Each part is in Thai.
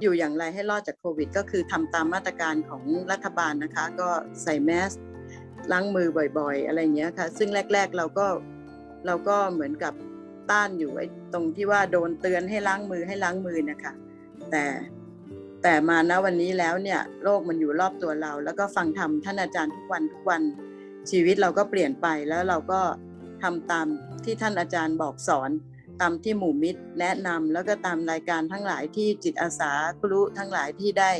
อยู่อย่างไรให้รอดจากโควิด ก็คือทำตามมาตรการของรัฐบาลนะคะ ก็ใส่แมสล้างมือบ่อยๆ อะไรอย่างเงี้ยค่ะ ซึ่งแรก ๆเราก็เราก็เหมือนกับต้านอยู่ไอ้ตรงที่ว่าโดนเตือนให้ล้างมือให้ล้างมือนะคะแต่แต่มาณวันนี้แล้วเนี่ยโรคมันอยู่รอบตัวเรา แล้วก็ฟังธรรมท่านอาจารย์ทุกวันทุกวันชีวิตเราก็เปลี่ยนไปแล้วเราก็ทำตามที่ท่านอาจารย์บอกสอน ตามที่หมู่มิตรแนะนำแล้วก็ตามรายการทั้งหลายที่จิตอาสาครุทั้งหลายที่ได้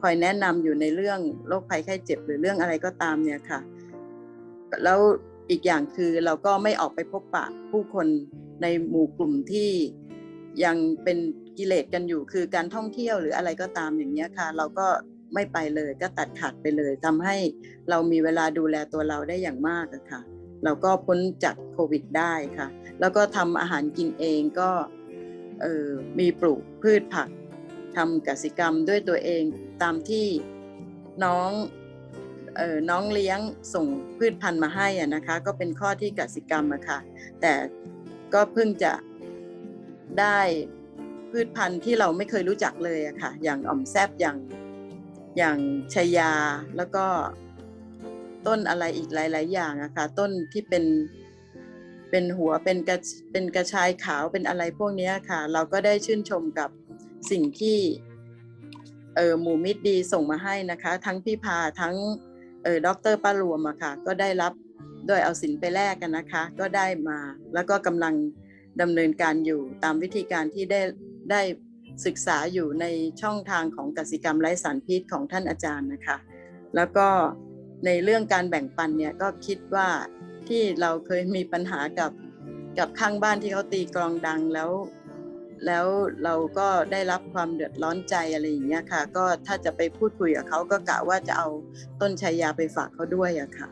คอยแนะนำอยู่ในเรื่องโรคภัยไข้เจ็บหรือเรื่องอะไรก็ตามเนี่ยค่ะ แล้วอีกอย่างคือเราก็ไม่ออกไปพบปะผู้คนในหมู่กลุ่มที่ยังเป็นกิเลสกันอยู่คือการท่องเที่ยวหรืออะไรก็ตามอย่างเงี้ยค่ะ เราก็ไม่ไปเลยก็ตัดขาดไปเลยทำให้เรามีเวลาดูแลตัวเราได้อย่างมากอะค่ะ เราก็พ้นจากโควิดได้ค่ะ แล้วก็ทำอาหารกินเองก็มีปลูกพืชผักทำกสิกรรมด้วยตัวเองตามที่น้องออน้องเลี้ยงส่งพืชพันธุ์มาให้อะนะคะ ก็เป็นข้อที่กสิกรรมอะค่ะ แต่ก็เพิ่งจะได้พืชพันธุ์ที่เราไม่เคยรู้จักเลยอะค่ะ อย่างอ่อมแซบอย่างอย่างชายาแล้วก็ ต้นอะไรอีกหลาย ๆ อย่างอะค่ะ ต้นที่เป็นเป็นหัวเป็นกระเป็นกระชายขาวเป็นอะไรพวกนี้ค่ะ เราก็ได้ชื่นชมกับสิ่งที่เออหมู่มิตรดีส่งมาให้นะคะ ทั้งพี่พาทั้งเออด็อกเตอร์ป้ารวมอะค่ะ ก็ได้รับโดยเอาสินไปแลกกันนะคะ ก็ได้มาแล้วก็กำลังดำเนินการอยู่ตามวิธีการที่ได้ได้ศึกษาอยู่ในช่องทางของกสิกรรมไร้สารพิษของท่านอาจารย์นะคะ แล้วก็ ในเรื่องการแบ่งปันเนี่ยก็คิดว่าที่เราเคยมีปัญหากับกับข้างบ้านที่เขาตีกลองดังแล้ว แล้วเราก็ได้รับความเดือดร้อนใจอะไรอย่างเงี้ยค่ะ ก็ถ้าจะไปพูดคุยกับเขาก็กะว่าจะเอาต้นชายาไปฝากเขาด้วยอะค่ะ